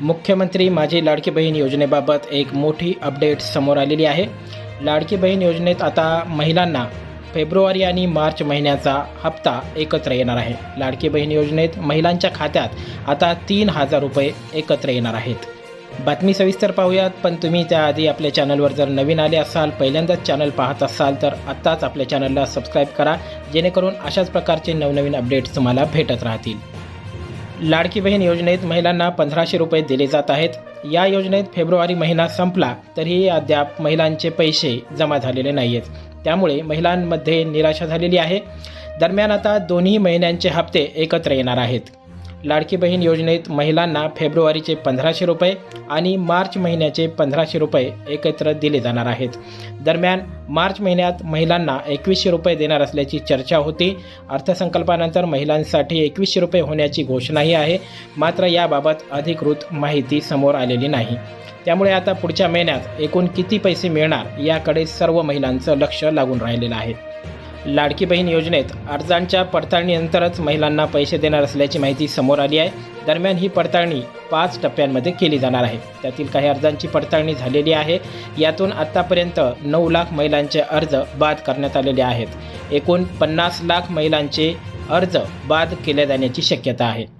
मुख्यमंत्री माझी लाडकी बहीण योजनेबाबत एक मोठी अपडेट समोर आलेली आहे. लाडकी बहीण योजनेत आता महिलांना फेब्रुवारी आणि मार्च महिन्याचा हप्ता एकत्र येणार आहे. लाडकी बहीण योजनेत महिलांच्या खात्यात आता तीन हजार रुपये एकत्र येणार आहेत. बातमी सविस्तर पाहूयात पण तुम्ही त्याआधी आपल्या चॅनलवर जर नवीन आले असाल पहिल्यांदाच चॅनल पाहत असाल तर आत्ताच आपल्या चॅनलला सबस्क्राईब करा जेणेकरून अशाच प्रकारचे नवनवीन अपडेट्स तुम्हाला भेटत राहतील. लाडकी बहीण योजनेत महिलांना पंधराशे रुपये दिले जात आहेत. या योजनेत फेब्रुवारी महिना संपला तरीही अद्याप महिलांचे पैसे जमा झालेले नाही आहेत त्यामुळे महिलांमध्ये निराशा झालेली आहे. दरम्यान आता दोन्ही महिन्यांचे हप्ते एकत्र येणार आहेत. लाडकी बहीण योजनेत महिलांना फेब्रुवारीचे पंधराशे रुपये आणि मार्च महिन्याचे पंधराशे रुपये एकत्र दिले जाणार आहेत. दरम्यान मार्च महिन्यात महिलांना एकवीसशे रुपये देणार असल्याची चर्चा होती. अर्थसंकल्पानंतर महिलांसाठी एकवीसशे रुपये होण्याची घोषणाही आहे. मात्र याबाबत अधिकृत माहिती समोर आलेली नाही. त्यामुळे आता पुढच्या महिन्यात एकूण किती पैसे मिळणार याकडे सर्व महिलांचं लक्ष लागून राहिलेलं आहे. लाडकी बहीण योजनेत अर्जांच्या पडताळणीनंतरच महिलांना पैसे देणार असल्याची माहिती समोर आली आहे. दरम्यान ही पडताळणी पाच टप्प्यांमध्ये केली जाणार आहे. त्यातील काही अर्जांची पडताळणी झालेली आहे. यातून आत्तापर्यंत नऊ लाख महिलांचे अर्ज बाद करण्यात आलेले आहेत. एकूण पन्नास लाख महिलांचे अर्ज बाद केले जाण्याची शक्यता आहे.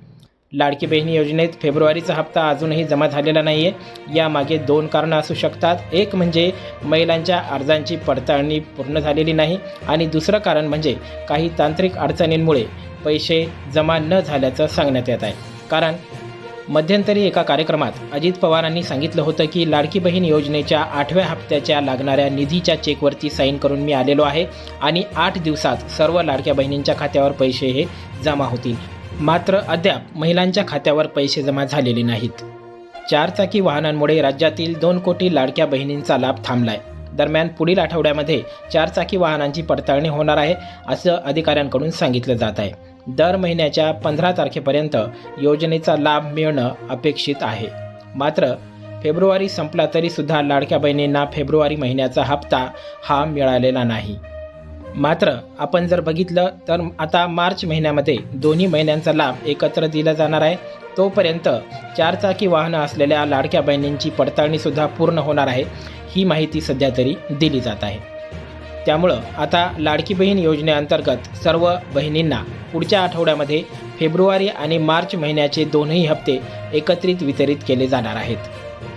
लाडकी बहिणी योजनेत फेब्रुवारीचा हप्ता अजूनही जमा झालेला नाही आहे यामागे दोन कारणं असू शकतात. एक म्हणजे महिलांच्या अर्जांची पडताळणी पूर्ण झालेली नाही आणि दुसरं कारण म्हणजे काही तांत्रिक अडचणींमुळे पैसे जमा न झाल्याचं सांगण्यात येत आहे. कारण मध्यंतरी एका कार्यक्रमात अजित पवारांनी सांगितलं होतं की लाडकी बहीण योजनेच्या आठव्या हप्त्याच्या लागणाऱ्या निधीच्या चेकवरती साईन करून मी आलेलो आहे आणि आठ दिवसात सर्व लाडक्या बहिणींच्या खात्यावर पैसे हे जमा होतील. मात्र अद्याप महिलांच्या खात्यावर पैसे जमा झालेले नाहीत. चारचाकी वाहनांमुळे राज्यातील दोन कोटी लाडक्या बहिणींचा लाभ थांबलाय. दरम्यान पुढील आठवड्यामध्ये चारचाकी वाहनांची पडताळणी होणार आहे असं अधिकाऱ्यांकडून सांगितलं जात आहे. दर महिन्याच्या पंधरा तारखेपर्यंत योजनेचा लाभ मिळणं अपेक्षित आहे. मात्र फेब्रुवारी संपला तरीसुद्धा लाडक्या बहिणींना फेब्रुवारी महिन्याचा हप्ता हा मिळालेला नाही. मात्र आपण जर बघितलं तर आता मार्च महिन्यामध्ये दोन्ही महिन्यांचा लाभ एकत्र दिला जाणार आहे. तोपर्यंत चारचाकी वाहनं असलेल्या लाडक्या बहिणींची पडताळणीसुद्धा पूर्ण होणार आहे ही माहिती सध्या तरी दिली जात आहे. त्यामुळं आता लाडकी बहीण योजनेअंतर्गत सर्व बहिणींना पुढच्या आठवड्यामध्ये फेब्रुवारी आणि मार्च महिन्याचे दोनही हप्ते एकत्रित वितरित केले जाणार आहेत.